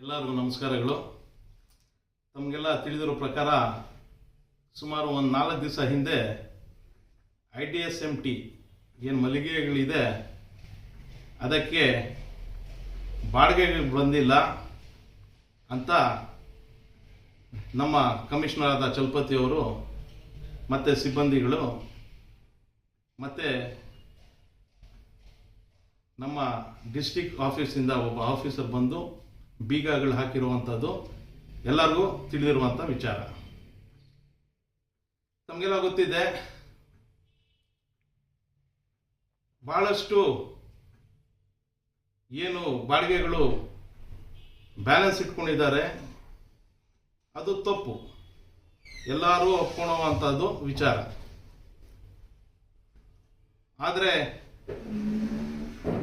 ಎಲ್ಲರಿಗೂ ನಮಸ್ಕಾರಗಳು. ತಮಗೆಲ್ಲ ತಿಳಿದಿರೋ ಪ್ರಕಾರ ಸುಮಾರು ಒಂದು ನಾಲ್ಕು ದಿವಸ ಹಿಂದೆ I T S M T ಏನು ಮಳಿಗೆಗಳಿದೆ ಅದಕ್ಕೆ ಬಾಡಿಗೆಗಳು ಬಂದಿಲ್ಲ ಅಂತ ನಮ್ಮ ಕಮಿಷನರ್ ಆದ ಚಲಪತಿಯವರು ಮತ್ತು ಸಿಬ್ಬಂದಿಗಳು ಮತ್ತು ನಮ್ಮ ಡಿಸ್ಟಿಕ್ ಆಫೀಸಿಂದ ಒಬ್ಬ ಆಫೀಸರ್ ಬಂದು ಬೀಗಗಳು ಹಾಕಿರುವಂಥದ್ದು ಎಲ್ಲರಿಗೂ ತಿಳಿದಿರುವಂಥ ವಿಚಾರ. ತಮಗೆಲ್ಲ ಗೊತ್ತಿದೆ, ಬಹಳಷ್ಟು ಏನು ಬಾಡಿಗೆಗಳು ಬ್ಯಾಲೆನ್ಸ್ ಇಟ್ಕೊಂಡಿದ್ದಾರೆ, ಅದು ತಪ್ಪು. ಎಲ್ಲರೂ ಒಪ್ಕೊಳ್ಳುವಂಥದ್ದು ವಿಚಾರ. ಆದರೆ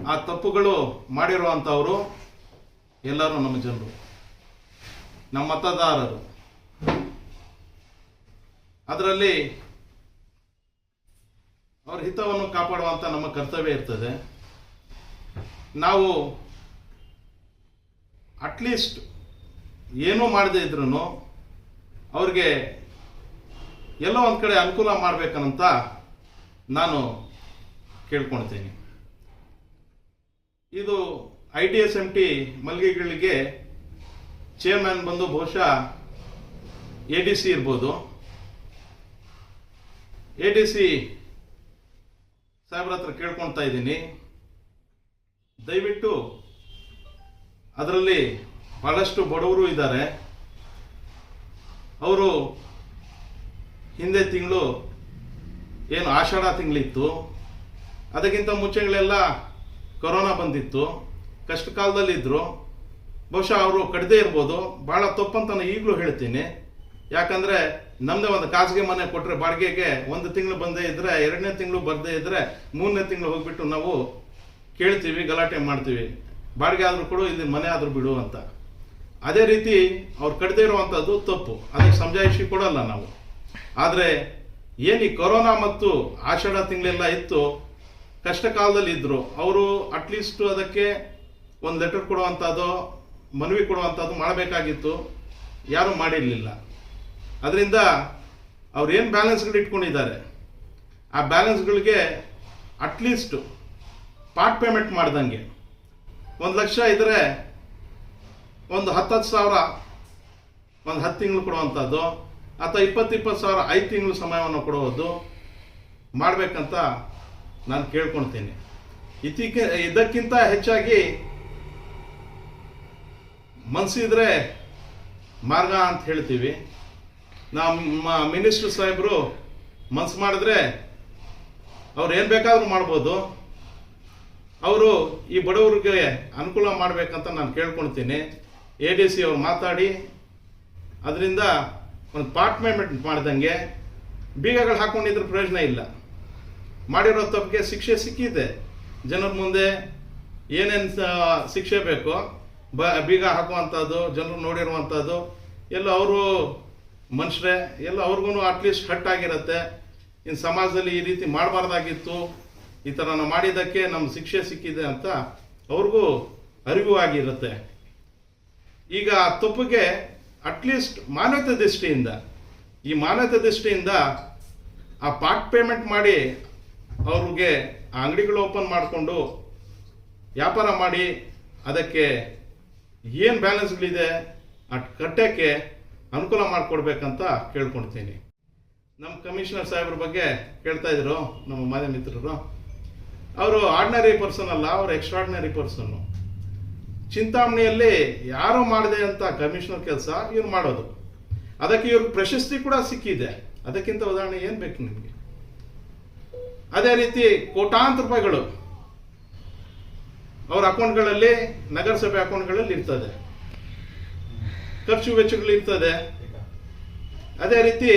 ಆ ತಪ್ಪುಗಳು ಮಾಡಿರುವಂಥವರು ಎಲ್ಲರೂ ನಮ್ಮ ಜನರು. ನಮ್ಮ ಮತದಾರರು. ಅದರಲ್ಲಿ ಅವ್ರ ಹಿತವನ್ನು ಕಾಪಾಡುವಂಥ ನಮ್ಮ ಕರ್ತವ್ಯ ಇರ್ತದೆ. ನಾವು ಅಟ್ಲೀಸ್ಟ್ ಏನೂ ಮಾಡದೇ ಇದ್ರೂ ಅವ್ರಿಗೆ ಎಲ್ಲೋ ಒಂದು ಕಡೆ ಅನುಕೂಲ ಮಾಡ್ಬೇಕಂತ ನಾನು ಕೇಳ್ಕೊಳ್ತೀನಿ. ಇದು I T S M T ಮಳಿಗೆಗಳಿಗೆ ಚೇರ್ಮನ್ ಬಂದು ಬಹುಶಃ ಎ ಡಿ ಸಿ ಇರ್ಬೋದು. ಎ ಡಿ ಸಿ ಸಾಹೇಬ್ರ ಹತ್ರ ಕೇಳ್ಕೊಳ್ತಾ ಇದ್ದೀನಿ. ದಯವಿಟ್ಟು ಅದರಲ್ಲಿ ಬಹಳಷ್ಟು ಬಡವರು ಇದ್ದಾರೆ. ಅವರು ಹಿಂದೆ ತಿಂಗಳು ಏನು ಆಷಾಢ ತಿಂಗಳಿತ್ತು. ಅದಕ್ಕಿಂತ ಮುಂಚೆಗಳೆಲ್ಲ ಕೊರೋನಾ ಬಂದಿತ್ತು. ಕಷ್ಟ ಕಾಲದಲ್ಲಿದ್ದರು ಬಹುಶಃ ಅವರು ಕಡದೇ ಇರ್ಬೋದು. ಭಾಳ ತಪ್ಪಂತ ನಾನು ಈಗಲೂ ಹೇಳ್ತೀನಿ. ಯಾಕಂದರೆ ನಮ್ಮದೇ ಒಂದು ಖಾಸಗಿ ಮನೆ ಕೊಟ್ಟರೆ ಬಾಡಿಗೆಗೆ ಒಂದು ತಿಂಗಳು ಬಂದೇ ಇದ್ದರೆ ಎರಡನೇ ತಿಂಗಳು ಬರದೇ ಇದ್ದರೆ ಮೂರನೇ ತಿಂಗಳು ಹೋಗ್ಬಿಟ್ಟು ನಾವು ಕೇಳ್ತೀವಿ, ಗಲಾಟೆ ಮಾಡ್ತೀವಿ. ಬಾಡಿಗೆ ಆದರೂ ಕೊಡು, ಇಲ್ಲಿ ಮನೆ ಆದರೂ ಬಿಡು ಅಂತ. ಅದೇ ರೀತಿ ಅವ್ರು ಕಡದೇ ಇರುವಂಥದ್ದು ತಪ್ಪು. ಅದಕ್ಕೆ ಸಮಜಾಯಿಷಿ ಕೊಡಲ್ಲ ನಾವು. ಆದರೆ ಏನು ಈ ಕೊರೋನಾ ಮತ್ತು ಆಷಾಢ ತಿಂಗಳೆಲ್ಲ ಇತ್ತು ಕಷ್ಟ ಕಾಲದಲ್ಲಿ ಇದ್ರು ಅವರು ಅಟ್ಲೀಸ್ಟ್ ಅದಕ್ಕೆ ಒಂದು ಲೆಟರ್ ಕೊಡುವಂಥದ್ದು ಮನವಿ ಕೊಡುವಂಥದ್ದು ಮಾಡಬೇಕಾಗಿತ್ತು. ಯಾರೂ ಮಾಡಿರಲಿಲ್ಲ. ಅದರಿಂದ ಅವ್ರು ಏನು ಬ್ಯಾಲೆನ್ಸ್ಗಳು ಇಟ್ಕೊಂಡಿದ್ದಾರೆ? ಆ ಬ್ಯಾಲೆನ್ಸ್ಗಳಿಗೆ ಅಟ್ಲೀಸ್ಟು ಪಾರ್ಟ್ ಪೇಮೆಂಟ್ ಮಾಡ್ದಂಗೆ. ಒಂದು ಲಕ್ಷ ಇದ್ದರೆ ಒಂದು ಹತ್ತತ್ತು ಸಾವಿರ, ಒಂದು ಹತ್ತು ತಿಂಗಳು ಕೊಡುವಂಥದ್ದು ಅಥವಾ ಇಪ್ಪತ್ತು ಇಪ್ಪತ್ತು ಸಾವಿರ ಐದು ತಿಂಗಳು ಸಮಯವನ್ನು ಕೊಡುವುದು ಮಾಡಬೇಕಂತ ನಾನು ಕೇಳ್ಕೊಳ್ತೀನಿ. ಇದಕ್ಕೆ ಇದಕ್ಕಿಂತ ಹೆಚ್ಚಾಗಿ ಮನಸ್ಸಿದ್ರೆ ಮಾರ್ಗ ಅಂತ ಹೇಳ್ತೀವಿ. ನಮ್ಮ ಮಿನಿಸ್ಟರ್ ಸಾಹೇಬರು ಮನ್ಸು ಮಾಡಿದ್ರೆ ಅವ್ರು ಏನು ಬೇಕಾದರೂ ಮಾಡ್ಬೋದು. ಅವರು ಈ ಬಡವರಿಗೆ ಅನುಕೂಲ ಮಾಡಬೇಕಂತ ನಾನು ಕೇಳ್ಕೊಳ್ತೀನಿ. ಎ ಡಿ ಸಿ ಅವ್ರು ಮಾತಾಡಿ, ಅದರಿಂದ ಒಂದು ಪಾರ್ಟ್ಮೆಂಟ್ ಮಾಡ್ದಂಗೆ ಬೀಗಗಳು ಹಾಕ್ಕೊಂಡಿದ್ರೆ ಪ್ರಯೋಜನ ಇಲ್ಲ. ಮಾಡಿರೋ ತಪ್ಪಿಗೆ ಶಿಕ್ಷೆ ಸಿಕ್ಕಿದೆ. ಜನರ ಮುಂದೆ ಏನೇನು ಶಿಕ್ಷೆ ಬೇಕೋ ಬ, ಬೀಗ ಹಾಕುವಂಥದ್ದು ಜನರು ನೋಡಿರುವಂಥದ್ದು ಎಲ್ಲ ಅವರು ಮನುಷ್ಯರೇ, ಎಲ್ಲ ಅವ್ರಿಗೂ ಅಟ್ಲೀಸ್ಟ್ ಹಟ್ ಆಗಿರುತ್ತೆ. ಇನ್ನು ಸಮಾಜದಲ್ಲಿ ಈ ರೀತಿ ಮಾಡಬಾರ್ದಾಗಿತ್ತು. ಈ ಥರ ನಾವು ಮಾಡಿದ್ದಕ್ಕೆ ನಮ್ಮ ಶಿಕ್ಷೆ ಸಿಕ್ಕಿದೆ ಅಂತ ಅವ್ರಿಗೂ ಅರಿವು ಆಗಿರುತ್ತೆ. ಈಗ ಆ ತಪ್ಪಿಗೆ ಅಟ್ಲೀಸ್ಟ್ ಮಾನ್ಯತೆ ದೃಷ್ಟಿಯಿಂದ, ಈ ಮಾನ್ಯತೆ ದೃಷ್ಟಿಯಿಂದ ಆ ಪಾರ್ಟ್ ಪೇಮೆಂಟ್ ಮಾಡಿ ಅವ್ರಿಗೆ ಆ ಅಂಗಡಿಗಳು ಓಪನ್ ಮಾಡಿಕೊಂಡು ವ್ಯಾಪಾರ ಮಾಡಿ ಅದಕ್ಕೆ ಏನು ಬ್ಯಾಲೆನ್ಸ್ಗಳಿದೆ ಅಟ್ ಕಟ್ಟಕ್ಕೆ ಅನುಕೂಲ ಮಾಡಿಕೊಡ್ಬೇಕಂತ ಕೇಳ್ಕೊಳ್ತೀನಿ. ನಮ್ಮ ಕಮಿಷನರ್ ಸಾಹೇಬ್ರ ಬಗ್ಗೆ ಕೇಳ್ತಾ ಇದ್ರು ನಮ್ಮ ಮಾಧ್ಯಮ ಮಿತ್ರರು. ಅವರು ಆರ್ಡಿನರಿ ಪರ್ಸನ್ ಅಲ್ಲ, ಅವರು ಎಕ್ಸ್ಟ್ರಾರ್ಡಿನರಿ ಪರ್ಸನ್ನು ಚಿಂತಾಮಣಿಯಲ್ಲಿ ಯಾರು ಮಾಡಿದೆ ಅಂತ ಕಮಿಷನರ್ ಕೆಲಸ ಇವ್ರು ಮಾಡೋದು. ಅದಕ್ಕೆ ಇವ್ರಿಗೆ ಪ್ರಶಸ್ತಿ ಕೂಡ ಸಿಕ್ಕಿದೆ. ಅದಕ್ಕಿಂತ ಉದಾಹರಣೆ ಏನು ಬೇಕು ನಿಮಗೆ? ಅದೇ ರೀತಿ ಕೋಟಾಂತರ ರೂಪಾಯಿಗಳು ಅವರ ಅಕೌಂಟ್ಗಳಲ್ಲಿ ನಗರಸಭೆ ಅಕೌಂಟ್ಗಳಲ್ಲಿ ಇರ್ತದೆ. ಖರ್ಚು ವೆಚ್ಚಗಳು ಇರ್ತದೆ. ಅದೇ ರೀತಿ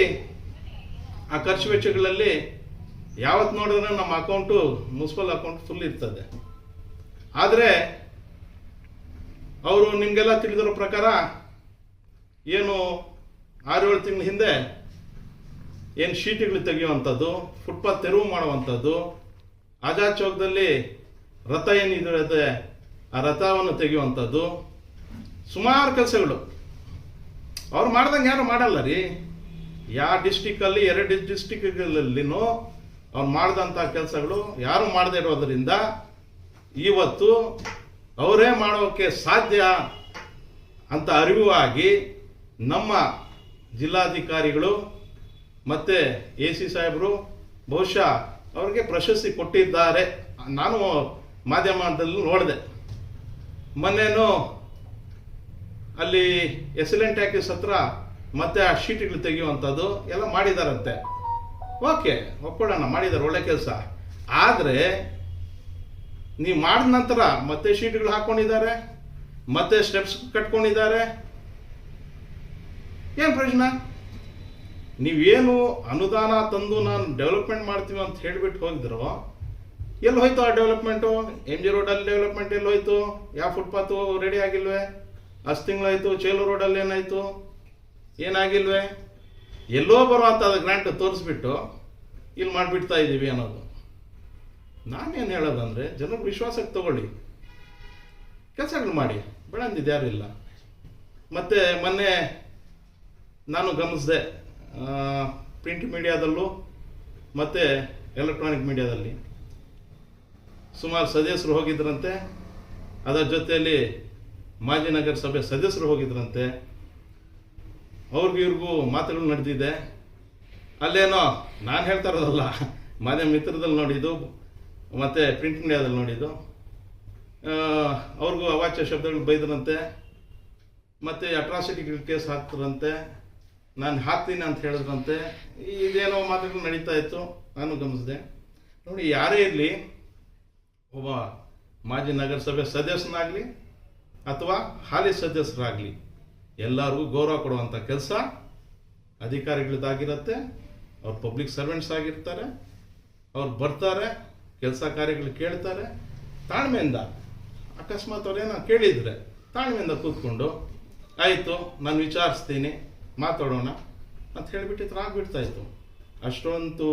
ಆ ಖರ್ಚು ವೆಚ್ಚಗಳಲ್ಲಿ ಯಾವತ್ತು ನೋಡಿದ್ರೆ ನಮ್ಮ ಅಕೌಂಟು ಮುನ್ಸಿಪಲ್ ಅಕೌಂಟ್ ಫುಲ್ ಇರ್ತದೆ. ಆದರೆ ಅವರು ನಿಮಗೆಲ್ಲ ತಿಳಿದಿರೋ ಪ್ರಕಾರ ಏನು ಆರು ಏಳು ತಿಂಗಳ ಹಿಂದೆ ಏನು ಶೀಟಿಗಳು ತೆಗೆಯುವಂಥದ್ದು, ಫುಟ್ಪಾತ್ ತೆರವು ಮಾಡುವಂಥದ್ದು, ಆಜಾದ್ ಚೌಕದಲ್ಲಿ ರಥ ಏನಿದೆ ಆ ರಥವನ್ನು ತೆಗೆಯುವಂಥದ್ದು ಸುಮಾರು ಕೆಲಸಗಳು. ಅವ್ರು ಮಾಡ್ದಂಗೆ ಯಾರು ಮಾಡಲ್ಲ ರೀ. ಯಾವ ಡಿಸ್ಟಿಕಲ್ಲಿ ಎರಡು ಡಿಸ್ಟಿಕ್ಗಳಲ್ಲಿನೂ ಅವ್ರು ಮಾಡಿದಂಥ ಕೆಲಸಗಳು ಯಾರು ಮಾಡದೇ ಇರೋದರಿಂದ ಇವತ್ತು ಅವರೇ ಮಾಡೋಕ್ಕೆ ಸಾಧ್ಯ ಅಂತ ಅರಿವಾಗಿ ನಮ್ಮ ಜಿಲ್ಲಾಧಿಕಾರಿಗಳು ಮತ್ತು ಎ ಸಿ ಸಾಹೇಬರು ಬಹುಶಃ ಅವ್ರಿಗೆ ಪ್ರಶಸ್ತಿ ಕೊಟ್ಟಿದ್ದಾರೆ. ನಾನು ಮಾಧ್ಯಮದಲ್ಲಿ ನೋಡಿದೆ. ಮೊನ್ನೆನೂ ಅಲ್ಲಿ ಎಕ್ಸಲೆಂಟ್ ಟ್ಯಾಕಿಸ್ ಹತ್ರ ಮತ್ತೆ ಆ ಶೀಟ್ಗಳು ತೆಗೆಯುವಂಥದ್ದು ಎಲ್ಲ ಮಾಡಿದಾರಂತೆ. ಓಕೆ, ಒಪ್ಕೊಳ್ಳೋಣ ಮಾಡಿದ್ದಾರೆ ಒಳ್ಳೆ ಕೆಲಸ. ಆದರೆ ನೀವು ಮಾಡಿದ ನಂತರ ಮತ್ತೆ ಶೀಟ್ಗಳು ಹಾಕ್ಕೊಂಡಿದ್ದಾರೆ ಮತ್ತೆ ಸ್ಟೆಪ್ಸ್ ಕಟ್ಕೊಂಡಿದ್ದಾರೆ. ಏನು ಪ್ರಯೋಜನ? ನೀವೇನು ಅನುದಾನ ತಂದು ನಾನು ಡೆವಲಪ್ಮೆಂಟ್ ಮಾಡ್ತೀವಿ ಅಂತ ಹೇಳಿಬಿಟ್ಟು ಹೋಗಿದ್ರು ಎಲ್ಲಿ ಹೋಯ್ತು ಆ ಡೆವಲಪ್ಮೆಂಟು ಎಂ ಜಿ ರೋಡಲ್ಲಿ ಡೆವಲಪ್ಮೆಂಟ್ ಎಲ್ಲಿ ಹೋಯ್ತು? ಯಾವ ಫುಟ್ಪಾತು ರೆಡಿ ಆಗಿಲ್ವೇ? ಅಷ್ಟು ತಿಂಗಳಾಯ್ತು ಚೇಲು ರೋಡಲ್ಲಿ ಏನಾಯ್ತು? ಏನಾಗಿಲ್ವೇ? ಎಲ್ಲೋ ಬರುವಂಥ ಗ್ರ್ಯಾಂಟ್ ತೋರಿಸ್ಬಿಟ್ಟು ಇಲ್ಲಿ ಮಾಡಿಬಿಡ್ತಾ ಇದ್ದೀವಿ ಅನ್ನೋದು. ನಾನೇನು ಹೇಳೋದಂದ್ರೆ, ಜನರು ವಿಶ್ವಾಸಕ್ಕೆ ತಗೊಳ್ಳಿ. ಕೆಲಸಗಳು ಮಾಡಿ. ಬೆಳಂದಿದ್ದು ಯಾರು ಇಲ್ಲ. ಮತ್ತು ಮೊನ್ನೆ ನಾನು ಗಮನಿಸಿದೆ ಪ್ರಿಂಟ್ ಮೀಡಿಯಾದಲ್ಲೂ ಮತ್ತು ಎಲೆಕ್ಟ್ರಾನಿಕ್ ಮೀಡಿಯಾದಲ್ಲಿ ಸುಮಾರು ಸದಸ್ಯರು ಹೋಗಿದ್ರಂತೆ. ಅದರ ಜೊತೆಯಲ್ಲಿ ಮಾಜಿ ನಗರಸಭೆ ಸದಸ್ಯರು ಹೋಗಿದ್ರಂತೆ. ಅವ್ರಿಗೂ ಇವ್ರಿಗೂ ಮಾತುಗಳು ನಡೆದಿದೆ. ಅಲ್ಲೇನೋ ನಾನು ಹೇಳ್ತಾ ಇರೋದಲ್ಲ ಮನೆ ಮಿತ್ರದಲ್ಲಿ ನೋಡಿದ್ದು, ಮತ್ತು ಪ್ರಿಂಟ್ ಮೀಡಿಯಾದಲ್ಲಿ ನೋಡಿದ್ದು. ಅವ್ರಿಗೂ ಅವಾಚ್ಯ ಶಬ್ದಗಳು ಬೈದ್ರಂತೆ. ಮತ್ತು ಅಟ್ರಾಸಿಟಿ ಕೇಸ್ ಹಾಕ್ತಾರಂತೆ. ನಾನು ಹಾಕ್ತೀನಿ ಅಂತ ಹೇಳಿದ್ರಂತೆ. ಇದೇನೋ ಮಾತುಗಳು ನಡೀತಾ ಇತ್ತು. ನಾನು ಗಮನಿಸಿದೆ. ನೋಡಿ, ಯಾರೇ ಇರಲಿ ಒಬ್ಬ ಮಾಜಿ ನಗರಸಭೆ ಸದಸ್ಯನಾಗಲಿ ಅಥವಾ ಹಾಲಿ ಸದಸ್ಯರಾಗಲಿ ಎಲ್ಲರಿಗೂ ಗೌರವ ಕೊಡುವಂಥ ಕೆಲಸ ಅಧಿಕಾರಿಗಳದ್ದಾಗಿರುತ್ತೆ. ಅವ್ರು ಪಬ್ಲಿಕ್ ಸರ್ವೆಂಟ್ಸ್ ಆಗಿರ್ತಾರೆ. ಅವ್ರು ಬರ್ತಾರೆ, ಕೆಲಸ ಕಾರ್ಯಗಳು ಕೇಳ್ತಾರೆ. ತಾಳ್ಮೆಯಿಂದ, ಅಕಸ್ಮಾತ್ ಅವ್ರೇನೋ ಕೇಳಿದರೆ ತಾಳ್ಮೆಯಿಂದ ಕೂತ್ಕೊಂಡು, ಆಯಿತು, ನಾನು ವಿಚಾರಿಸ್ತೀನಿ, ಮಾತಾಡೋಣ ಅಂತ ಹೇಳಿಬಿಟ್ಟಿದ್ರೆ ಆಗಿಬಿಡ್ತಾಯಿತ್ತು ಅಷ್ಟೊಂದು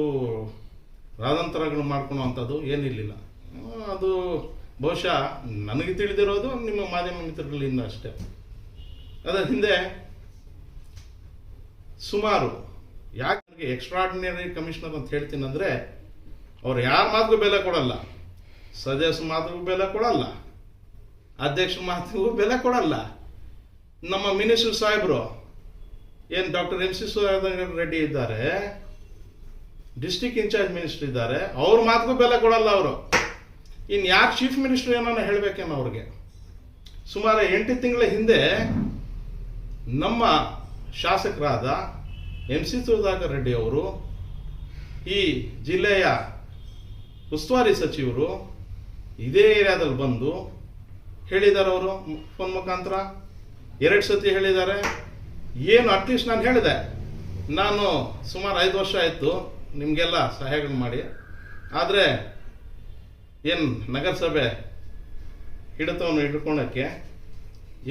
ಮಾಡ್ಕೊಳೋ ಅಂಥದ್ದು ಏನಿರಲಿಲ್ಲ. ಅದು ಬಹುಶಃ ನನಗೆ ತಿಳಿದಿರೋದು ನಿಮ್ಮ ಮಾಧ್ಯಮ ಮಿತ್ರರಲ್ಲಿಂದ ಅಷ್ಟೇ. ಅದರ ಹಿಂದೆ ಸುಮಾರು ಯಾಕೆ ನನಗೆ ಎಕ್ಸ್ಟ್ರಾರ್ಡಿನರಿ ಕಮಿಷನರ್ ಅಂತ ಹೇಳ್ತೀನಿ ಅಂದರೆ, ಅವ್ರು ಯಾರ ಮಾತಿಗೂ ಬೆಲೆ ಕೊಡಲ್ಲ. ಸದಸ್ಯ ಮಾತಿಗೂ ಬೆಲೆ ಕೊಡಲ್ಲ. ಅಧ್ಯಕ್ಷ ಮಾತಿಗೂ ಬೆಲೆ ಕೊಡಲ್ಲ. ನಮ್ಮ ಮಿನಿಸ್ಟರ್ ಸಾಹೇಬರು, ಏನು ಡಾಕ್ಟರ್ ಎಂ ಸಿ ರೆಡ್ಡಿ ಇದ್ದಾರೆ ಡಿಸ್ಟಿಕ್ ಇನ್ಚಾರ್ಜ್ ಮಿನಿಸ್ಟರ್ ಇದ್ದಾರೆ, ಅವ್ರ ಮಾತಿಗೂ ಬೆಲೆ ಕೊಡಲ್ಲ ಅವರು. ಇನ್ನು ಯಾಕೆ ಚೀಫ್ ಮಿನಿಸ್ಟರ್ ಏನೋ ಹೇಳ್ಬೇಕೇನೋ ಅವ್ರಿಗೆ? ಸುಮಾರು ಎಂಟು ತಿಂಗಳ ಹಿಂದೆ ನಮ್ಮ ಶಾಸಕರಾದ ಎಂ ಸಿ ಸುಧಾಕರ್ ರೆಡ್ಡಿ ಅವರು, ಈ ಜಿಲ್ಲೆಯ ಉಸ್ತುವಾರಿ ಸಚಿವರು ಇದೇ ಏರಿಯಾದಲ್ಲಿ ಬಂದು ಹೇಳಿದ್ದಾರೆ ಅವರು ಫೋನ್ ಮುಖಾಂತರ. ಎರಡು ಸತಿ ಹೇಳಿದ್ದಾರೆ. ಏನು ಅಟ್ಲೀಸ್ಟ್ ನಾನು ಹೇಳಿದೆ. ನಾನು ಸುಮಾರು ಐದು ವರ್ಷ ಆಯಿತು ನಿಮಗೆಲ್ಲ ಸಹಾಯಗಳು ಮಾಡಿ. ಆದರೆ ಏನು ನಗರಸಭೆ ಹಿಡಿತವನ್ನು ಹಿಡ್ಕೊಳಕ್ಕೆ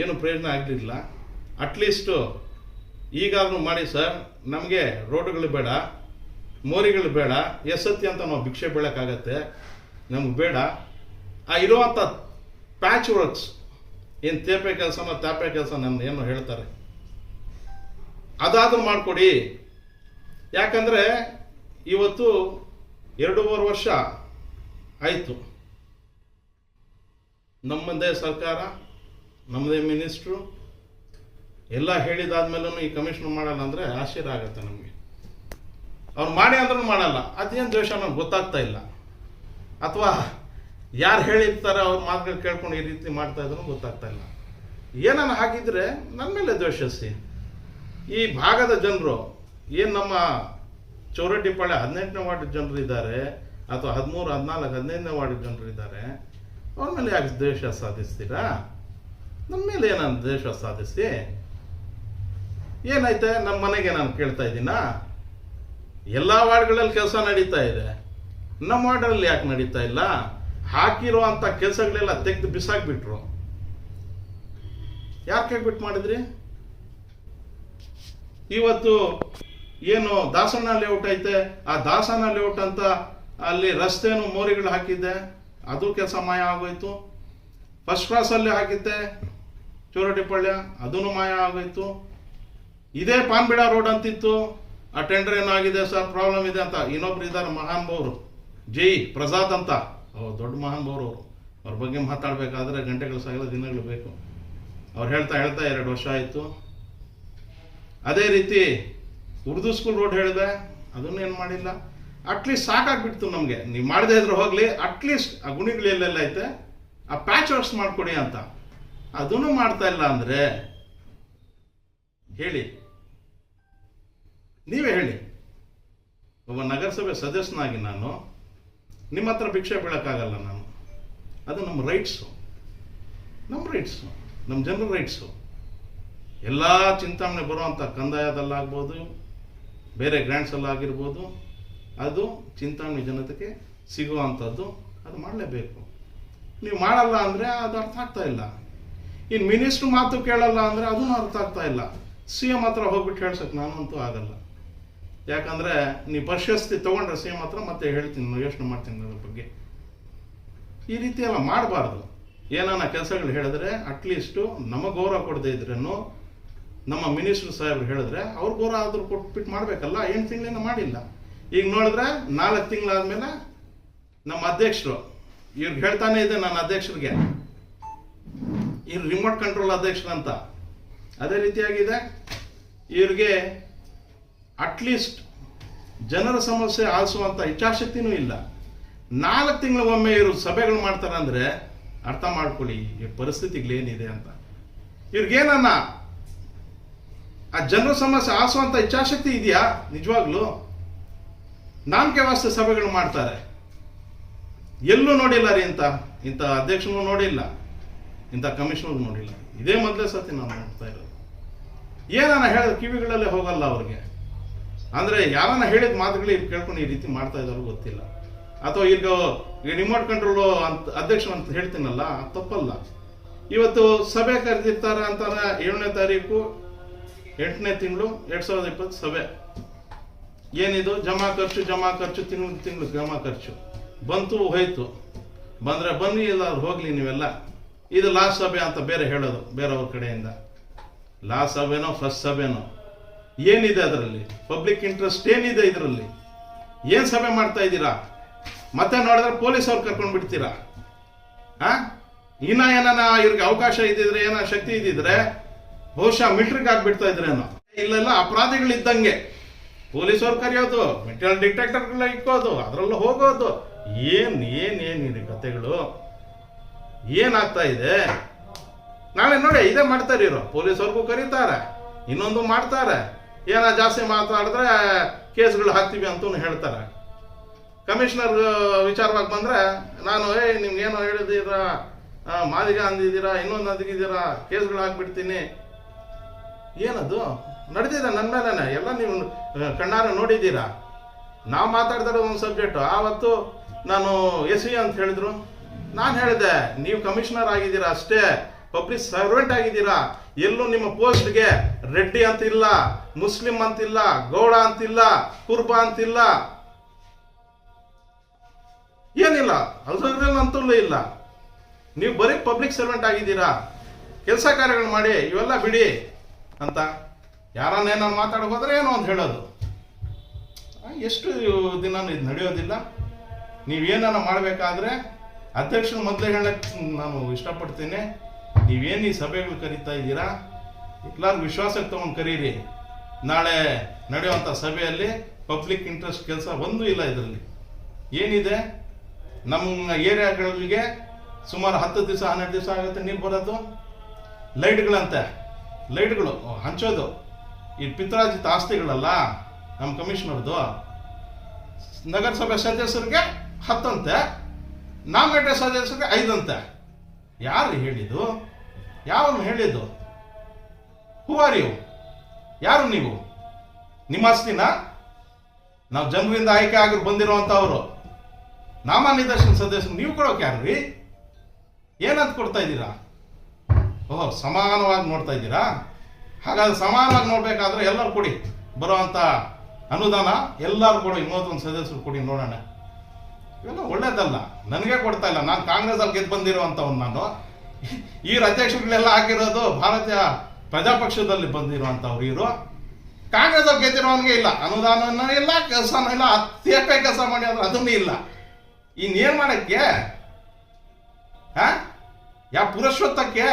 ಏನು ಪ್ರಯೋಜನ ಆಗಲಿಲ್ಲ. ಅಟ್ಲೀಸ್ಟು ಈಗಾದರೂ ಮಾಡಿ ಸರ್, ನಮಗೆ ರೋಡ್ಗಳು ಬೇಡ, ಮೋರಿಗಳು ಬೇಡ ಎಸತ್ತಿ ಅಂತ ನಾವು ಭಿಕ್ಷೆ ಬೀಳೋಕ್ಕಾಗತ್ತೆ. ನಮ್ಗೆ ಬೇಡ. ಆ ಇರುವಂಥ ಪ್ಯಾಚ್ ವರ್ಕ್ಸ್ ಏನು ತೇಪೆ ಕೆಲಸನೋ ತಾಪೆ ಕೆಲಸ ನನ್ನ ಏನು ಹೇಳ್ತಾರೆ. ಅದಾದರೂ ಮಾಡಿಕೊಡಿ. ಯಾಕಂದರೆ ಇವತ್ತು ಎರಡೂವರೆ ವರ್ಷ ಆಯಿತು. ನಮ್ಮದೇ ಸರ್ಕಾರ, ನಮ್ಮದೇ ಮಿನಿಸ್ಟ್ರು, ಎಲ್ಲ ಹೇಳಿದಾದ್ಮೇಲೂ ಈ ಕಮಿಷನ್ ಮಾಡಲ್ಲ ಅಂದರೆ ಆಶ್ಚರ್ಯ ಆಗುತ್ತೆ ನಮಗೆ. ಅವ್ರು ಮಾಡಿ ಅಂದ್ರೂ ಮಾಡಲ್ಲ, ಅದೇನು ದ್ವೇಷ ನಮ್ಗೆ ಗೊತ್ತಾಗ್ತಾ ಇಲ್ಲ. ಅಥವಾ ಯಾರು ಹೇಳಿರ್ತಾರೆ ಅವ್ರ ಮಾತುಗಳು ಕೇಳ್ಕೊಂಡು ಈ ರೀತಿ ಮಾಡ್ತಾ ಇದ್ರು ಗೊತ್ತಾಗ್ತಾ ಇಲ್ಲ. ಏನನ್ನು ಹಾಕಿದರೆ ನನ್ನ ಮೇಲೆ ದ್ವೇಷಿಸಿ ಈ ಭಾಗದ ಜನರು, ಏನು ನಮ್ಮ ಚೌರಟ್ಟಿಪಾಳೆ ಹದಿನೆಂಟನೇ ವಾರ್ಡ್ ಜನರು ಇದ್ದಾರೆ ಅಥವಾ ಹದಿಮೂರು, ಹದಿನಾಲ್ಕು, ಹದಿನೈದನೇ ವಾರ್ಡ್ ಜನರು ಇದ್ದಾರೆ, ಅವ್ರ ಮೇಲೆ ಯಾಕೆ ದ್ವೇಷ ಸಾಧಿಸ್ತೀರಾ? ನಮ್ಮ ಮೇಲೆ ಏನಾದ್ರು ದ್ವೇಷ ಸಾಧಿಸಿ. ಏನಾಯ್ತೆ? ನಮ್ಮ ಮನೆಗೆ ನಾನು ಕೇಳ್ತಾ ಇದ್ದೀನಾ? ಎಲ್ಲ ವಾರ್ಡ್ಗಳಲ್ಲಿ ಕೆಲಸ ನಡೀತಾ ಇದೆ. ನಮ್ಮ ವಾರ್ಡಲ್ಲಿ ಯಾಕೆ ನಡೀತಾ ಇಲ್ಲ? ಹಾಕಿರುವಂಥ ಕೆಲಸಗಳೆಲ್ಲ ತೆಗೆದು ಬಿಸಾಕ್ಬಿಟ್ರು. ಯಾಕೆ ಹೇಳ್ಬಿಟ್ಟು ಮಾಡಿದ್ರಿ? ಇವತ್ತು ಏನು ದಾಸಣ್ಣ ಲೇಔಟ್ ಐತೆ? ಆ ದಾಸಣ್ಣ ಲೇಔಟ್ ಅಂತ ಅಲ್ಲಿ ರಸ್ತೆಯನ್ನು ಮೋರಿಗಳು ಹಾಕಿದ್ದೆ. ಅದು ಕೆಲಸ ಮಾಯ ಆಗೋಯ್ತು. ಫಸ್ಟ್ ಕ್ಲಾಸಲ್ಲಿ ಹಾಕಿದ್ದೆ. ಚೂರಟಿಪಳ್ಯ ಅದೂ ಮಾಯ ಆಗೋಯ್ತು. ಇದೇ ಪಾನ್ಬಿಡ ರೋಡ್ ಅಂತಿತ್ತು. ಆ ಟೆಂಡರ್ ಏನಾಗಿದೆ ಸರ್ ಪ್ರಾಬ್ಲಮ್ ಇದೆ ಅಂತ. ಇನ್ನೊಬ್ರು ಇದ್ದಾರೆ ಮಹಾನುಭಾವರು ಜೈ ಪ್ರಸಾದ್ ಅಂತ. ಓ, ದೊಡ್ಡ ಮಹಾನುಭಾವರು ಅವರು. ಅವ್ರ ಬಗ್ಗೆ ಮಾತಾಡಬೇಕಾದ್ರೆ ಗಂಟೆಗಳು ಸಾಗಲ್ಲ, ದಿನಗಳು ಬೇಕು. ಅವ್ರು ಹೇಳ್ತಾ ಹೇಳ್ತಾ ಎರಡು ವರ್ಷ ಆಯಿತು. ಅದೇ ರೀತಿ ಉರ್ದು ಸ್ಕೂಲ್ ರೋಡ್ ಹೇಳಿದೆ. ಅದನ್ನು ಏನು ಮಾಡಿಲ್ಲ. ಅಟ್ಲೀಸ್ಟ್ ಸಾಕಾಗ್ಬಿಡ್ತು ನಮಗೆ. ನೀವು ಮಾಡದೇ ಇದ್ರೆ ಹೋಗಲಿ ಅಟ್ಲೀಸ್ಟ್ ಆ ಗುಣಿಗಳು ಎಲ್ಲೆಲ್ಲ ಐತೆ, ಆ ಪ್ಯಾಚ್ ವರ್ಕ್ಸ್ ಮಾಡಿಕೊಡಿ ಅಂತ. ಅದನ್ನು ಮಾಡ್ತಾ ಇಲ್ಲ ಅಂದರೆ, ಹೇಳಿ. ನೀವೇ ಹೇಳಿ. ಒಬ್ಬ ನಗರಸಭೆ ಸದಸ್ಯನಾಗಿ ನಾನು, ನಿಮ್ಮ ಹತ್ರ ಭಿಕ್ಷೆ ಬೀಳಕ್ಕಾಗಲ್ಲ ನಾನು. ಅದು ನಮ್ಮ ರೈಟ್ಸು ನಮ್ಮ ರೈಟ್ಸು ನಮ್ಮ ಜನರ ರೈಟ್ಸು ಎಲ್ಲ ಚಿಂತಾಮಣೆ ಬರುವಂಥ ಕಂದಾಯದಲ್ಲಾಗ್ಬೋದು, ಬೇರೆ ಗ್ರ್ಯಾಂಡ್ಸಲ್ಲಾಗಿರ್ಬೋದು ಅದು ಚಿಂತಾಮಣಿ ಜನತೆಗೆ ಸಿಗುವಂಥದ್ದು, ಅದು ಮಾಡಲೇಬೇಕು. ನೀವು ಮಾಡಲ್ಲ ಅಂದರೆ ಅದು ಅರ್ಥ ಆಗ್ತಾ ಇಲ್ಲ. ಇನ್ನು ಮಿನಿಸ್ಟ್ರು ಮಾತು ಕೇಳಲ್ಲ ಅಂದರೆ ಅದೂ ಅರ್ಥ ಆಗ್ತಾ ಇಲ್ಲ. ಸಿ ಎಂ ಹತ್ರ ಹೋಗ್ಬಿಟ್ಟು ಹೇಳ್ಸಕ್ಕೆ ನಾನಂತೂ ಆಗಲ್ಲ. ಯಾಕಂದರೆ ನೀವು ಪ್ರಶಸ್ತಿ ತೊಗೊಂಡ್ರೆ ಸಿ ಎಂ ಹತ್ರ ಮತ್ತೆ ಹೇಳ್ತೀನಿ, ನಾನು ಯೋಚನೆ ಮಾಡ್ತೀನಿ ಅದ್ರ ಬಗ್ಗೆ. ಈ ರೀತಿ ಎಲ್ಲ ಮಾಡಬಾರ್ದು. ಏನಾನ ಕೆಲಸಗಳು ಹೇಳಿದ್ರೆ ಅಟ್ಲೀಸ್ಟು ನಮಗೆ ಗೌರವ ಕೊಡದೇ ಇದ್ರೂ ನಮ್ಮ ಮಿನಿಸ್ಟ್ರು ಸಾಹೇಬ್ರು ಹೇಳಿದ್ರೆ ಅವ್ರ ಗೌರವ ಆದರೂ ಕೊಟ್ಬಿಟ್ಟು ಮಾಡಬೇಕಲ್ಲ ಎಂಟು ತಿಂಗಳಿಂದ ಮಾಡಿಲ್ಲ. ಈಗ ನೋಡಿದ್ರೆ ನಾಲ್ಕು ತಿಂಗಳಾದ್ಮೇಲೆ ನಮ್ಮ ಅಧ್ಯಕ್ಷರು ಇವ್ರಿಗೆ ಹೇಳ್ತಾನೆ ಇದೆ ನನ್ನ ಅಧ್ಯಕ್ಷರಿಗೆ. ಇವ್ರು ರಿಮೋಟ್ ಕಂಟ್ರೋಲ್ ಅಧ್ಯಕ್ಷರು ಅಂತ ಅದೇ ರೀತಿಯಾಗಿದೆ. ಇವ್ರಿಗೆ ಅಟ್ಲೀಸ್ಟ್ ಜನರ ಸಮಸ್ಯೆ ಆಲಿಸುವಂಥ ಇಚ್ಛಾಶಕ್ತಿನೂ ಇಲ್ಲ. ನಾಲ್ಕು ತಿಂಗಳಿಗೊಮ್ಮೆ ಇವರು ಸಭೆಗಳು ಮಾಡ್ತಾರೆ ಅಂದರೆ ಅರ್ಥ ಮಾಡ್ಕೊಳ್ಳಿ, ಈ ಪರಿಸ್ಥಿತಿಗಳೇನಿದೆ ಅಂತ. ಇವ್ರಿಗೇನನ್ನ? ಆ ಜನರ ಸಮಸ್ಯೆ ಆಲಿಸುವಂಥ ಇಚ್ಛಾಶಕ್ತಿ ಇದೆಯಾ? ನಿಜವಾಗ್ಲೂ? ನಾಮಕೆ ವಾಸ್ತೆ ಸಭೆಗಳು ಮಾಡ್ತಾರೆ. ಎಲ್ಲೂ ನೋಡಿಲ್ಲ ರೀ ಇಂಥ ಇಂಥ ಅಧ್ಯಕ್ಷನೂ ನೋಡಿಲ್ಲ. ಇಂಥ ಕಮಿಷನರ್ ನೋಡಿಲ್ಲ. ಇದೇ ಮೊದಲೇ ಸತಿ ನಾನು ನೋಡ್ತಾ ಇರೋದು. ಏನಾನ ಹೇಳಿದ ಕಿವಿಗಳಲ್ಲೇ ಹೋಗಲ್ಲ ಅವ್ರಿಗೆ. ಅಂದ್ರೆ ಯಾರನ್ನ ಹೇಳಿದ ಮಾತುಗಳು ಕೇಳ್ಕೊಂಡು ಈ ರೀತಿ ಮಾಡ್ತಾ ಗೊತ್ತಿಲ್ಲ. ಅಥವಾ ಈಗ ರಿಮೋಟ್ ಕಂಟ್ರೋಲ್ ಅಂತ ಅಧ್ಯಕ್ಷ ಅಂತ ಹೇಳ್ತೀನಲ್ಲ ತಪ್ಪಲ್ಲ. ಇವತ್ತು ಸಭೆ ಕರೆದಿರ್ತಾರೆ ಅಂತಾರೆ ಏಳನೇ ತಾರೀಕು, ಎಂಟನೇ ತಿಂಗಳು, ಎರಡ್ ಸಾವಿರದ ಇಪ್ಪತ್ತು ಸಭೆ. ಏನಿದು? ಜಮಾ ಖರ್ಚು ಜಮಾ ಖರ್ಚು, ತಿಂಗಳು ತಿಂಗಳು, ಜಮಾ ಖರ್ಚು. ಬಂತು, ಹೋಯ್ತು. ಬಂದರೆ ಬನ್ನಿ ಇಲ್ಲ ಹೋಗ್ಲಿ ನೀವೆಲ್ಲ. ಇದು ಲಾಸ್ಟ್ ಸಭೆ ಅಂತ ಬೇರೆ ಹೇಳೋದು, ಬೇರೆಯವ್ರ ಕಡೆಯಿಂದ. ಲಾಸ್ಟ್ ಸಭೆನೋ, ಫಸ್ಟ್ ಸಭೆನೋ? ಏನಿದೆ ಅದರಲ್ಲಿ? ಪಬ್ಲಿಕ್ ಇಂಟ್ರೆಸ್ಟ್ ಏನಿದೆ ಇದರಲ್ಲಿ? ಏನು ಸಭೆ ಮಾಡ್ತಾ ಇದ್ದೀರಾ? ಮತ್ತೆ ನೋಡಿದ್ರೆ ಪೊಲೀಸ್ ಅವ್ರು ಕರ್ಕೊಂಡು ಬಿಡ್ತೀರಾ? ಆ? ಇನ್ನ ಏನಾನ ಇವ್ರಿಗೆ ಅವಕಾಶ ಇದ್ದಿದ್ರೆ, ಏನೋ ಶಕ್ತಿ ಇದ್ದಿದ್ರೆ, ಬಹುಶಃ ಮಿಲ್ಟ್ರಿಗೆ ಹಾಕ್ಬಿಡ್ತಾ ಇದ್ರೇನೋ? ಇಲ್ಲೆಲ್ಲ ಅಪರಾಧಿಗಳಿದ್ದಂಗೆ. ಪೊಲೀಸ್ ಅವ್ರು ಕರೆಯೋದು ಮೆಟೀರಿಯಲ್ ಡಿಟೆಕ್ಟರ್ಗಳ ಇಕ್ಕೋದು ಅದರಲ್ಲೂ ಹೋಗೋದು ಏನ್ ಏನ್ ಏನಿದೆ ಕತೆಗಳು? ಏನಾಗ್ತಾ ಇದೆ? ನಾಳೆ ನೋಡಿ, ಇದೇ ಮಾಡ್ತಾರೆ ಇವರು. ಪೊಲೀಸವ್ರಿಗೂ ಕರೀತಾರೆ, ಇನ್ನೊಂದು ಮಾಡ್ತಾರೆ. ಏನ ಜಾಸ್ತಿ ಮಾತಾಡಿದ್ರೆ ಕೇಸ್ಗಳು ಹಾಕ್ತೀವಿ ಅಂತ ಹೇಳ್ತಾರೆ. ಕಮಿಷನರ್ ವಿಚಾರವಾಗಿ ಬಂದ್ರೆ, ನಾನು ಏ ನಿಮ್ಗೇನೋ ಹೇಳಿದ್ದೀರಾ? ಮಾದಿಗ ಅಂದಿದ್ದೀರಾ? ಇನ್ನೊಂದು ಅಂದಿದ್ದೀರಾ? ಕೇಸ್ಗಳು ಹಾಕ್ಬಿಡ್ತೀನಿ. ಏನದು? ನಡೆದಿದೆ ನನ್ನ ಮೇಲೇನೆ. ಎಲ್ಲ ನೀವು ಕಣ್ಣಾರ ನೋಡಿದ್ದೀರಾ? ನಾವು ಮಾತಾಡ್ತಾರೆ ಒಂದು ಸಬ್ಜೆಕ್ಟು. ಆವತ್ತು ನಾನು ಎಸ್ ವಿ ಅಂತ ಹೇಳಿದ್ರು. ನಾನು ಹೇಳಿದೆ, ನೀವು ಕಮಿಷನರ್ ಆಗಿದ್ದೀರಾ ಅಷ್ಟೇ. ಪಬ್ಲಿಕ್ ಸರ್ವೆಂಟ್ ಆಗಿದ್ದೀರಾ? ಎಲ್ಲೂ ನಿಮ್ಮ ಪೋಸ್ಟ್ಗೆ ರೆಡ್ಡಿ ಅಂತಿಲ್ಲ, ಮುಸ್ಲಿಂ ಅಂತಿಲ್ಲ, ಗೌಡ ಅಂತಿಲ್ಲ, ಕುರ್ಬ ಅಂತಿಲ್ಲ. ಏನಿಲ್ಲ ಅದ್ರಲ್ಲಿ ಅಂತೂ ಇಲ್ಲ. ನೀವು ಬರೀ ಪಬ್ಲಿಕ್ ಸರ್ವೆಂಟ್ ಆಗಿದ್ದೀರಾ? ಕೆಲಸ ಕಾರ್ಯಗಳು ಮಾಡಿ, ಇವೆಲ್ಲ ಬಿಡಿ ಅಂತ. ಯಾರನ್ನೇನೋ ಮಾತಾಡೋ ಹೋದ್ರೆ ಏನು ಅಂತ ಹೇಳೋದು. ಎಷ್ಟು ದಿನ ಇದು ನಡೆಯೋದಿಲ್ಲ. ನೀವೇನಾನ ಮಾಡಬೇಕಾದ್ರೆ ಅಧ್ಯಕ್ಷನ ಮೊದಲೇ ಹೇಳಕ್ಕೆ ನಾನು ಇಷ್ಟಪಡ್ತೀನಿ. ನೀವೇನು ಈ ಸಭೆಗಳು ಕರೀತಾ ಇದ್ದೀರಾ? ಎಲ್ಲರೂ ವಿಶ್ವಾಸಕ್ಕೆ ತಗೊಂಡು ಕರೀರಿ. ನಾಳೆ ನಡೆಯುವಂಥ ಸಭೆಯಲ್ಲಿ ಪಬ್ಲಿಕ್ ಇಂಟ್ರೆಸ್ಟ್ ಕೆಲಸ ಒಂದೂ ಇಲ್ಲ ಇದರಲ್ಲಿ. ಏನಿದೆ? ನಮ್ಮ ಏರಿಯಾಗಳಿಗೆ ಸುಮಾರು ಹತ್ತು ದಿವಸ, ಹನ್ನೆರಡು ದಿವಸ ಆಗುತ್ತೆ ನೀವು ಬರೋದು. ಲೈಟ್ಗಳಂತೆ. ಲೈಟ್ಗಳು ಹಂಚೋದು. ಈ ಪಿತ್ರಾಜಿತ ಆಸ್ತಿಗಳಲ್ಲ, ನಮ್ಮ ಕಮಿಷನರ್ದು, ನಗರಸಭೆ ಸದಸ್ಯರಿಗೆ ಹತ್ತಂತೆ ನಾಮಿನೇಟೆಡ್ ಸದಸ್ಯರಿಗೆ ಐದಂತೆ. ಯಾರು ಹೇಳಿದ್ದು? ಯಾವನು ಹೇಳಿದ್ದು? ಹೂ ಆರ್ ಯು ಯಾರು ನೀವು? ನಿಮ್ಮ ಆಸ್ತಿನ ನಾವು ಜನರಿಂದ ಆಯ್ಕೆ ಆಗಿ ಬಂದಿರುವಂಥವರು ನಾಮ ನಿದರ್ಶನ ಸದಸ್ಯರು ನೀವು ಕೊಡೋಕೆ ಯಾರು ರೀ ಏನಂತ ಕೊಡ್ತಾ ಇದ್ದೀರಾ? ಓಹೋ, ಸಮಾನವಾಗಿ ನೋಡ್ತಾ ಇದ್ದೀರಾ? ಹಾಗಾದ್ರೆ ಸಮಾನವಾಗಿ ನೋಡಬೇಕಾದ್ರೆ ಎಲ್ಲರೂ ಕೊಡಿ. ಬರುವಂತ ಅನುದಾನ ಎಲ್ಲರೂ ಕೊಡಿ ಮೂವತ್ತೊಂದು ಸದಸ್ಯರು ಕೊಡಿ ನೋಡೋಣ. ಇವೆಲ್ಲ ಒಳ್ಳೇದಲ್ಲ. ನನಗೆ ಕೊಡ್ತಾ ಇಲ್ಲ. ನಾನು ಕಾಂಗ್ರೆಸ್ ಅಲ್ಲಿ ಗೆದ್ದು ಬಂದಿರುವಂಥವ್ನು ನಾನು. ಈ ಅಧ್ಯಕ್ಷರುಗಳೆಲ್ಲ ಹಾಕಿರೋದು ಭಾರತೀಯ ಪ್ರಜಾಪಕ್ಷದಲ್ಲಿ ಬಂದಿರುವಂತವ್ರು ಇವರು. ಕಾಂಗ್ರೆಸ್ ಅವ್ರು ಗೆದ್ದಿರೋನ್ಗೆ ಇಲ್ಲ. ಅನುದಾನ ಇಲ್ಲ, ಕೆಲಸನೂ ಇಲ್ಲ ಅತಿ ಹೆಚ್ಚಾಗಿ ಕೆಲಸ ಮಾಡಿ ಅಂದ್ರೆ ಅದನ್ನೂ ಇಲ್ಲ. ಈ ನಿರ್ಮಾಣಕ್ಕೆ ಯಾವ ಪುರುಷೋತ್ತಕ್ಕೆ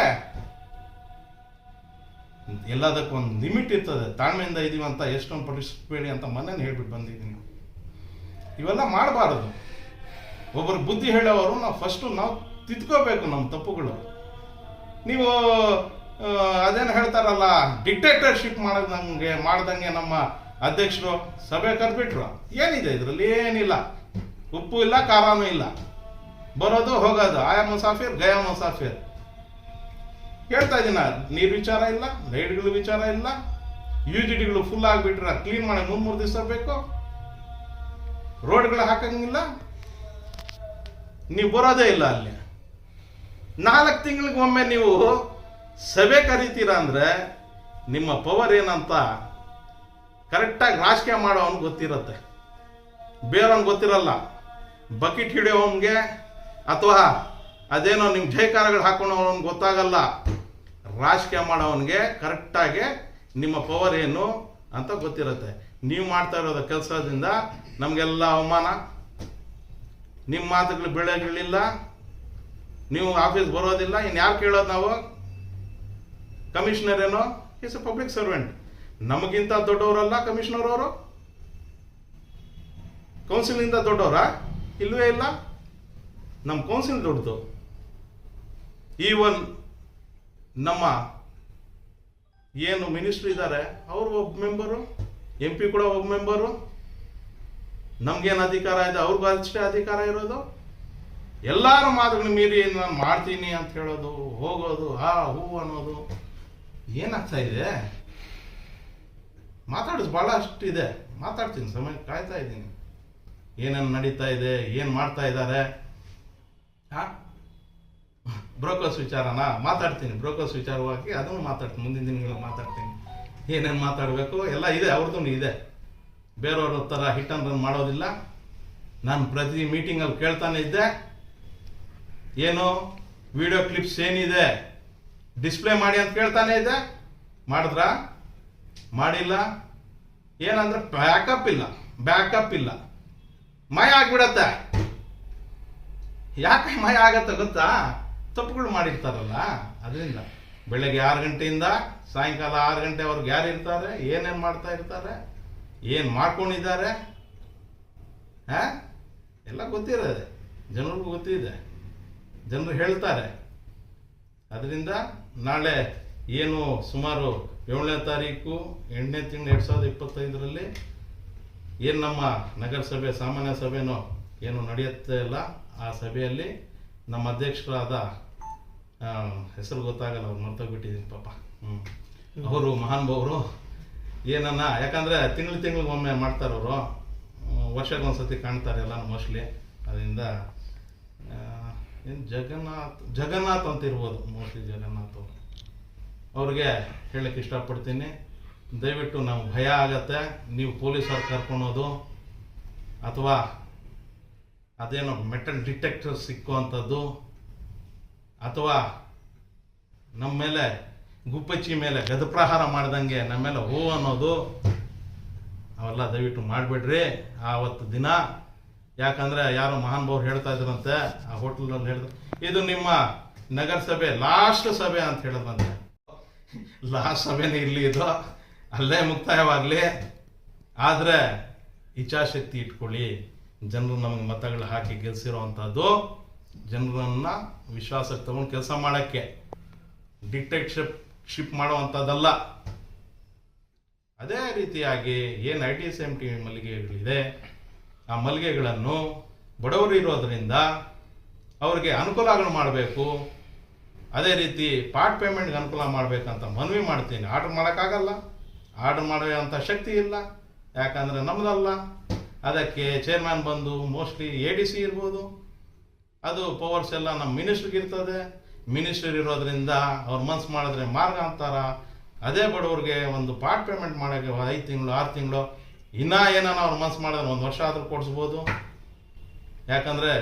ಎಲ್ಲದಕ್ಕೂ ಒಂದು ಲಿಮಿಟ್ ಇರ್ತದೆ. ತಾಳ್ಮೆಯಿಂದ ಇದೀವಿ ಅಂತ ಎಷ್ಟೊಂದು ಪಡಿಸ್ಬೇಡಿ ಅಂತ ಮೊನ್ನೆ ಹೇಳ್ಬಿಟ್ಟು ಬಂದಿದ್ದೀನಿ. ಇವೆಲ್ಲ ಮಾಡಬಾರದು. ಒಬ್ಬರು ಬುದ್ಧಿ ಹೇಳೋವರು ನಾವು ಫಸ್ಟು ನಾವು ತಿದ್ಕೋಬೇಕು ನಮ್ಮ ತಪ್ಪುಗಳು. ನೀವು ಅದೇನು ಹೇಳ್ತಾರಲ್ಲ ಡಿಕ್ಟೇಟರ್ಶಿಪ್ ನಮಗೆ ಮಾಡ್ದಂಗೆ ನಮ್ಮ ಅಧ್ಯಕ್ಷರು ಸಭೆ ಕರೆದ್ಬಿಟ್ರು. ಏನಿದೆ ಇದರಲ್ಲಿ? ಏನಿಲ್ಲ. ಉಪ್ಪು ಇಲ್ಲ, ಖಾರನೂ ಇಲ್ಲ. ಬರೋದು ಹೋಗೋದು. ಆಯಾ ಮುಸಾಫಿರ್ ಗಯಾ ಮುಸಾಫಿರ್ ಹೇಳ್ತಾ ಇದ್ದೀನ ನೀರು ವಿಚಾರ ಇಲ್ಲ, ಲೈಟ್ಗಳ ವಿಚಾರ ಇಲ್ಲ. ಯು ಜಿ ಡಿಗಳು ಫುಲ್ ಆಗಿಬಿಟ್ರೆ ಕ್ಲೀನ್ ಮಾಡಿ ಮೂರು ಮೂರು ದಿವಸ ಬೇಕು. ರೋಡ್ಗಳು ಹಾಕಂಗಿಲ್ಲ. ನೀವು ಬರೋದೇ ಇಲ್ಲ ಅಲ್ಲಿ. ನಾಲ್ಕು ತಿಂಗಳಿಗೆ ಒಮ್ಮೆ ನೀವು ಸಭೆ ಕರಿತೀರಾ ಅಂದರೆ ನಿಮ್ಮ ಪವರ್ ಏನಂತ ಕರೆಕ್ಟಾಗಿ ರಾಜಕೀಯ ಮಾಡೋವನ್ ಗೊತ್ತಿರುತ್ತೆ. ಬೇರೆಯವ್ನು ಗೊತ್ತಿರಲ್ಲ. ಬಕೆಟ್ ಹಿಡಿಯೋವನ್ಗೆ ಅಥವಾ ಅದೇನೋ ನಿಮ್ಮ ಜೈಕಾರಗಳು ಹಾಕೊಂಡವನ್ ಗೊತ್ತಾಗಲ್ಲ. ರಾಜಕೀಯ ಮಾಡೋವನಿಗೆ ಕರೆಕ್ಟಾಗಿ ನಿಮ್ಮ ಪವರ್ ಏನು ಅಂತ ಗೊತ್ತಿರುತ್ತೆ. ನೀವು ಮಾಡ್ತಾ ಇರೋದ ಕೆಲಸದಿಂದ ನಮಗೆಲ್ಲ ಅವಮಾನ. ನಿಮ್ಮ ಮಾತುಗಳು ಬೆಳೆಗಳಿಲ್ಲ ನೀವು ಆಫೀಸ್ ಬರೋದಿಲ್ಲ. ಇನ್ನು ಯಾರು ಕೇಳೋದು ನಾವು? ಕಮಿಷನರ್ ಏನೋ? ಇಸ್ ಎ ಪಬ್ಲಿಕ್ ಸರ್ವೆಂಟ್ ನಮಗಿಂತ ದೊಡ್ಡವರಲ್ಲ ಕಮಿಷನರ್ ಅವರು? ಕೌನ್ಸಿಲಿಂದ ದೊಡ್ಡವರ? ಇಲ್ವೇ ಇಲ್ಲ. ನಮ್ಮ ಕೌನ್ಸಿಲ್ ದೊಡ್ಡದು. ಈವನ್ ನಮ್ಮ ಏನು ಮಿನಿಸ್ಟ್ರ್ ಇದ್ದಾರೆ ಅವರು ಒಬ್ಬ ಮೆಂಬರು ಎಂ ಪಿ ಕೂಡ ಒಬ್ಬ ಮೆಂಬರು ನಮ್ಗೇನು ಅಧಿಕಾರ ಇದೆ, ಅವ್ರಿಗೂ ಅಷ್ಟೇ ಅಧಿಕಾರ ಇರೋದು. ಎಲ್ಲರ ಮಾತುಗಳು ಮೀರಿ ನಾನು ಮಾಡ್ತೀನಿ ಅಂತ ಹೇಳೋದು, ಹೋಗೋದು, ಆ ಹೂ ಅನ್ನೋದು ಏನಾಗ್ತಾ ಇದೆ? ಮಾತಾಡೋದು ಭಾಳ ಅಷ್ಟಿದೆ. ಮಾತಾಡ್ತೀನಿ, ಸಮಯ ಕಾಯ್ತಾ ಇದ್ದೀನಿ. ಏನೇನು ನಡೀತಾ ಇದೆ, ಏನು ಮಾಡ್ತಾ ಇದ್ದಾರೆ? ಬ್ರೋಕರ್ಸ್ ವಿಚಾರನ ಮಾತಾಡ್ತೀನಿ. ಬ್ರೋಕರ್ಸ್ ವಿಚಾರವಾಗಿ ಅದನ್ನು ಮಾತಾಡ್ತೀನಿ. ಮುಂದಿನ ದಿನಗಳಲ್ಲಿ ಮಾತಾಡ್ತೀನಿ. ಏನೇನು ಮಾತಾಡಬೇಕು ಎಲ್ಲ ಇದೆ ಅವ್ರದ್ದು ಇದೆ. ಬೇರೆಯವ್ರ ಥರ ಹಿಟ್ ರನ್ ಮಾಡೋದಿಲ್ಲ. ನಾನು ಪ್ರತಿ ಮೀಟಿಂಗಲ್ಲಿ ಕೇಳ್ತಾನೆ ಇದ್ದೆ. ಏನು ವಿಡಿಯೋ ಕ್ಲಿಪ್ಸ್ ಏನಿದೆ ಡಿಸ್ಪ್ಲೇ ಮಾಡಿ ಅಂತ ಕೇಳ್ತಾನೆ ಇದ್ದೆ. ಮಾಡಿದ್ರ? ಮಾಡಿಲ್ಲ. ಏನಂದ್ರೆ ಬ್ಯಾಕಪ್ ಇಲ್ಲ ಬ್ಯಾಕಪ್ ಇಲ್ಲ. ಮಯ ಆಗ್ಬಿಡತ್ತೆ. ಯಾಕೆ ಮಯ ಆಗತ್ತೆ ಗೊತ್ತಾ? ತಪ್ಪುಗಳು ಮಾಡಿರ್ತಾರಲ್ಲ, ಅದರಿಂದ. ಬೆಳಗ್ಗೆ ಆರು ಗಂಟೆಯಿಂದ ಸಾಯಂಕಾಲ ಆರು ಗಂಟೆವರೆಗೆ ಯಾರು ಇರ್ತಾರೆ, ಏನೇನು ಮಾಡ್ತಾ ಇರ್ತಾರೆ, ಏನು ಮಾಡ್ಕೊಂಡಿದ್ದಾರೆ, ಹಾ? ಎಲ್ಲ ಗೊತ್ತಿರೋದೆ. ಜನರಿಗೂ ಗೊತ್ತಿದೆ. ಜನರು ಹೇಳ್ತಾರೆ. ಅದರಿಂದ ನಾಳೆ ಏನು ಸುಮಾರು ಏಳನೇ ತಾರೀಕು, ಎಂಟನೇ ತಿಂಗಳು ಎರಡು ಸಾವಿರದ ಇಪ್ಪತ್ತೈದರಲ್ಲಿ ಏನು ನಮ್ಮ ನಗರಸಭೆ, ಸಾಮಾನ್ಯ ಸಭೆನೋ ಏನು ನಡೆಯುತ್ತೆ ಅಲ್ಲ, ಆ ಸಭೆಯಲ್ಲಿ ನಮ್ಮ ಅಧ್ಯಕ್ಷರಾದ ಹೆಸರು ಗೊತ್ತಾಗಲ್ಲ, ಅವ್ರು ಮರ್ತೋಗ್ಬಿಟ್ಟಿದ್ದೀನಿ ಪಾಪ. ಹ್ಞೂ ಅವರು ಮಹಾನುಭಾವರು ಏನನ್ನ, ಯಾಕಂದರೆ ತಿಂಗಳು ತಿಂಗಳಿಗೆ ಒಮ್ಮೆ ಮಾಡ್ತಾರೆ ಅವರು. ವರ್ಷಕ್ಕೆ ಒಂದ್ಸತಿ ಕಾಣ್ತಾರೆ ಎಲ್ಲ ಮೋಸ್ಟ್ಲಿ. ಅದರಿಂದ ಏನು ಜಗನ್ನಾಥ್ ಜಗನ್ನಾಥ್ ಅಂತ ಇರ್ಬೋದು ಮೋಸ್ಟ್ಲಿ ಜಗನ್ನಾಥ್ ಅವರು. ಅವ್ರಿಗೆ ಹೇಳಕ್ಕೆ ಇಷ್ಟಪಡ್ತೀನಿ. ದಯವಿಟ್ಟು ನಮ್ಗೆ ಭಯ ಆಗತ್ತೆ. ನೀವು ಪೊಲೀಸರು ಕರ್ಕೊಳೋದು. ಅಥವಾ ಅದೇನೋ ಮೆಟಲ್ ಡಿಟೆಕ್ಟರ್ ಸಿಕ್ಕುವಂಥದ್ದು. ಅಥವಾ ನಮ್ಮ ಮೇಲೆ ಗುಪ್ಪಚ್ಚಿ ಮೇಲೆ ಗದಪ್ರಹಾರ ಮಾಡ್ದಂಗೆ ನಮ್ಮ ಮೇಲೆ ಹೋ ಅನ್ನೋದು ಅವೆಲ್ಲ ದಯವಿಟ್ಟು ಮಾಡಿಬಿಡ್ರಿ. ಆವತ್ತು ದಿನ, ಯಾಕಂದರೆ ಯಾರೋ ಮಹಾನುಭಾವ್ರು ಹೇಳ್ತಾ ಇದ್ರಂತೆ, ಆ ಹೋಟೆಲ್ನಲ್ಲಿ ಹೇಳಿದ್ರು ಇದು ನಿಮ್ಮ ನಗರಸಭೆ ಲಾಸ್ಟ್ ಸಭೆ ಅಂತ ಹೇಳಿದ್ರಂತೆ ಲಾಸ್ಟ್ ಸಭೆನೇ ಇರಲಿ ಇದು. ಅಲ್ಲೇ ಮುಕ್ತಾಯವಾಗಲಿ. ಆದರೆ ಇಚ್ಛಾಶಕ್ತಿ ಇಟ್ಕೊಳ್ಳಿ. ಜನರು ನಮಗೆ ಮತಗಳು ಹಾಕಿ ಗೆಲ್ಸಿರೋವಂಥದ್ದು ಜನರನ್ನ ವಿಶ್ವಾಸಕ್ಕೆ ತಗೊಂಡು ಕೆಲಸ ಮಾಡೋಕ್ಕೆ ಡಿಕ್ಟೇಟ್ಶಿಪ್ ಶಿಪ್ ಮಾಡುವಂಥದ್ದಲ್ಲ. ಅದೇ ರೀತಿಯಾಗಿ ಏನು I T S M T ಮಲ್ಲಿಗೆಗಳಿದೆ, ಆ ಮಲ್ಲಿಗೆಗಳನ್ನು ಬಡವರು ಇರೋದರಿಂದ ಅವ್ರಿಗೆ ಅನುಕೂಲಗಳು ಮಾಡಬೇಕು. ಅದೇ ರೀತಿ ಪಾರ್ಟ್ ಪೇಮೆಂಟ್ಗೆ ಅನುಕೂಲ ಮಾಡಬೇಕಂತ ಮನವಿ ಮಾಡ್ತೀನಿ. ಆರ್ಡ್ರ್ ಮಾಡೋಕ್ಕಾಗಲ್ಲ. ಆರ್ಡ್ರ್ ಮಾಡುವಂಥ ಶಕ್ತಿ ಇಲ್ಲ. ಯಾಕಂದರೆ ನಮ್ಮದಲ್ಲ ಅದಕ್ಕೆ ಚೇರ್ಮನ್ ಬಂದು ಮೋಸ್ಟ್ಲಿ ಎ ಡಿ ಸಿ ಇರ್ಬೋದು. ಅದು ಪವರ್ಸ್ ಎಲ್ಲ ನಮ್ಮ ಮಿನಿಸ್ಟ್ರಿಗೆ ಇರ್ತದೆ. ಮಿನಿಸ್ಟರ್ ಇರೋದ್ರಿಂದ ಅವ್ರು ಮನ್ಸು ಮಾಡಿದ್ರೆ ಮಾರ್ಗ ಅಂತಾರ ಅದೇ ಬಡವ್ರಿಗೆ ಒಂದು ಪಾರ್ಟ್ ಪೇಮೆಂಟ್ ಮಾಡೋಕ್ಕೆ ಐದು ತಿಂಗಳು, ಆರು ತಿಂಗಳು, ಇನ್ನೂ ಏನಾನ ಅವ್ರು ಮನ್ಸು ಮಾಡಿದ್ರೆ ಒಂದು ವರ್ಷ ಆದರೂ ಕೊಡಿಸ್ಬೋದು. ಯಾಕಂದರೆ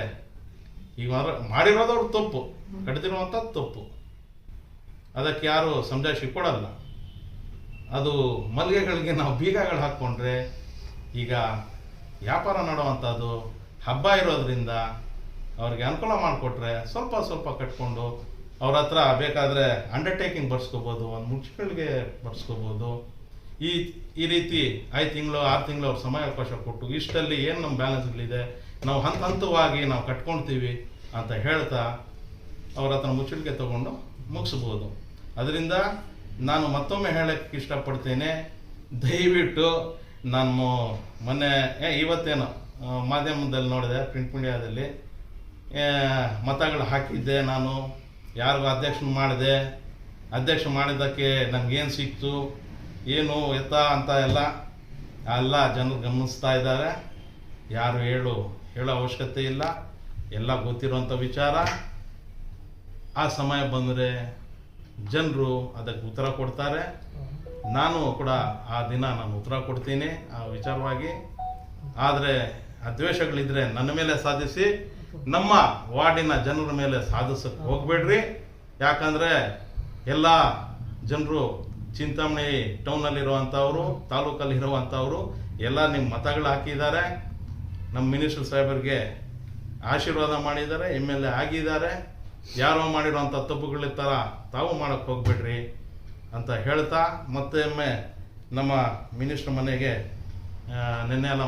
ಈಗ ಮಾಡಿರೋದು ಅವ್ರ ತಪ್ಪು ಕಟ್ತಿರುವಂಥದ್ದು ತಪ್ಪು. ಅದಕ್ಕೆ ಯಾರು ಸಮಜಾಯಿಷಿ ಕೊಡಲ್ಲ. ಅದು ಮಲ್ಲಿಗೆಗಳಿಗೆ ನಾವು ಬೀಗಗಳು ಹಾಕ್ಕೊಂಡ್ರೆ ಈಗ ವ್ಯಾಪಾರ ಮಾಡುವಂಥದ್ದು ಹಬ್ಬ ಇರೋದ್ರಿಂದ ಅವ್ರಿಗೆ ಅನುಕೂಲ ಮಾಡಿಕೊಟ್ರೆ ಸ್ವಲ್ಪ ಸ್ವಲ್ಪ ಕಟ್ಕೊಂಡು ಅವ್ರ ಹತ್ರ ಬೇಕಾದರೆ ಅಂಡರ್ಟೇಕಿಂಗ್ ಬರ್ಸ್ಕೋಬೋದು, ಒಂದು ಮುಚ್ಚಿಗಳಿಗೆ ಬರ್ಸ್ಕೋಬೋದು. ಈ ಈ ರೀತಿ ಐದು ತಿಂಗಳು, ಆರು ತಿಂಗಳು ಅವ್ರ ಸಮಯಾವಕಾಶ ಕೊಟ್ಟು ಇಷ್ಟಲ್ಲಿ ಏನು ನಮ್ಮ ಬ್ಯಾಲೆನ್ಸ್ಗಳಿದೆ ನಾವು ಹಂತ ಹಂತವಾಗಿ ನಾವು ಕಟ್ಕೊಳ್ತೀವಿ ಅಂತ ಹೇಳ್ತಾ ಅವ್ರ ಹತ್ರ ಮುಚ್ಚಳಿಕೆ ತಗೊಂಡು ಮುಗಿಸ್ಬೋದು. ಅದರಿಂದ ನಾನು ಮತ್ತೊಮ್ಮೆ ಹೇಳಕ್ಕೆ ಇಷ್ಟಪಡ್ತೇನೆ, ದಯವಿಟ್ಟು ನಾನು ಮೊನ್ನೆ ಇವತ್ತೇನು ಮಾಧ್ಯಮದಲ್ಲಿ ನೋಡಿದೆ ಪ್ರಿಂಟ್ ಮೀಡಿಯಾದಲ್ಲಿ ಮತಗಳು ಹಾಕಿದ್ದೆ ನಾನು. ಯಾರಿಗೂ ಅಧ್ಯಕ್ಷ ಮಾಡಿದೆ. ಅಧ್ಯಕ್ಷ ಮಾಡಿದ್ದಕ್ಕೆ ನನಗೇನು ಸಿಕ್ತು? ಏನು ಎತ್ತ ಅಂತ ಎಲ್ಲ ಎಲ್ಲ ಜನರು ಗಮನಿಸ್ತಾ ಇದ್ದಾರೆ. ಯಾರು ಹೇಳು, ಹೇಳೋ ಅವಶ್ಯಕತೆ ಇಲ್ಲ. ಎಲ್ಲ ಗೊತ್ತಿರುವಂಥ ವಿಚಾರ. ಆ ಸಮಯ ಬಂದರೆ ಜನರು ಅದಕ್ಕೆ ಉತ್ತರ ಕೊಡ್ತಾರೆ. ನಾನು ಕೂಡ ಆ ದಿನ ನಾನು ಉತ್ತರ ಕೊಡ್ತೀನಿ ಆ ವಿಚಾರವಾಗಿ. ಆದರೆ ಆ ದ್ವೇಷಗಳಿದ್ರೆ ನನ್ನ ಮೇಲೆ ಸಾಧಿಸಿ ನಮ್ಮ ವಾರ್ಡಿನ ಜನರ ಮೇಲೆ ಸಾಧಿಸಕ್ಕೆ ಹೋಗ್ಬೇಡ್ರಿ. ಯಾಕಂದರೆ ಎಲ್ಲ ಜನರು ಚಿಂತಾಮಣಿ ಟೌನಲ್ಲಿರುವಂಥವರು, ತಾಲೂಕಲ್ಲಿ ಇರುವಂಥವರು, ಎಲ್ಲ ನಿಮ್ಮ ಮತಗಳು ಹಾಕಿದ್ದಾರೆ. ನಮ್ಮ ಮಿನಿಸ್ಟರ್ ಸಾಹೇಬರಿಗೆ ಆಶೀರ್ವಾದ ಮಾಡಿದ್ದಾರೆ, ಎಂ ಎಲ್ ಆಗಿದ್ದಾರೆ. ಯಾರೋ ಮಾಡಿರುವಂಥ ತಪ್ಪುಗಳ ಥರ ತಾವು ಮಾಡೋಕ್ಕೆ ಹೋಗ್ಬೇಡ್ರಿ ಅಂತ ಹೇಳ್ತಾ ಮತ್ತೊಮ್ಮೆ ನಮ್ಮ ಮಿನಿಸ್ಟರ್ ಮನೆಗೆ ನಿನ್ನೆ ಎಲ್ಲ